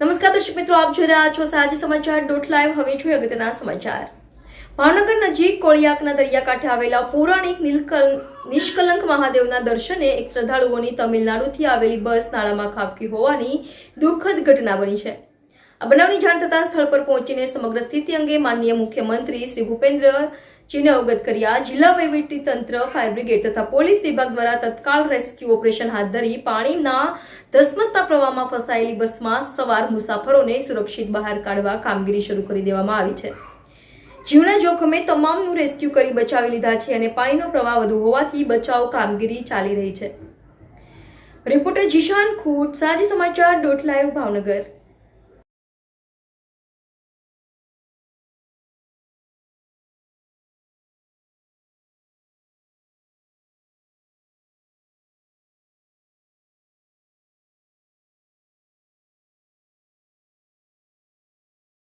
નમસ્કાર દર્શક મિત્રો, આપ જોઈ રહ્યા છો સાંજ સમાચાર ડોટ લાઈવ. હવે જોઈએ અગત્યના સમાચાર. ભાવનગર નજીક કોળિયાકના દરિયાકાંઠે આવેલા પૌરાણિક નીલકલ, નિષ્કલંક મહાદેવના દર્શને એક શ્રદ્ધાળુઓની તમિલનાડુથી આવેલી બસ નાળામાં ખાબકી હોવાની દુઃખદ ઘટના બની છે. આ બનાવની જાણ થતાં સ્થળ પર પહોંચીને સમગ્ર સ્થિતિ અંગે માનનીય મુખ્યમંત્રી શ્રી ભૂપેન્દ્રજીને અવગત કર્યા. જિલ્લા વહીવટી તંત્ર ફાયર બ્રિગેડ તથા પોલીસ વિભાગ દ્વારા તત્કાળ રેસ્ક્યુ ઓપરેશન હાથ ધરી પાણીના ધસમસતા પ્રવાહમાં ફસાયેલી બસમાં સવાર મુસાફરોને સુરક્ષિત બહાર કાઢવા કામગીરી શરૂ કરી દેવામાં આવી છે. જીવના જોખમે તમામનું રેસ્ક્યુ કરી બચાવી લીધા છે અને પાણીનો પ્રવાહ વધુ હોવાથી બચાવ કામગીરી ચાલી રહી છે. રિપોર્ટર જીશાન ખૂટ, સાજી સમાચાર, ડોટ લાઈવ, ભાવનગર.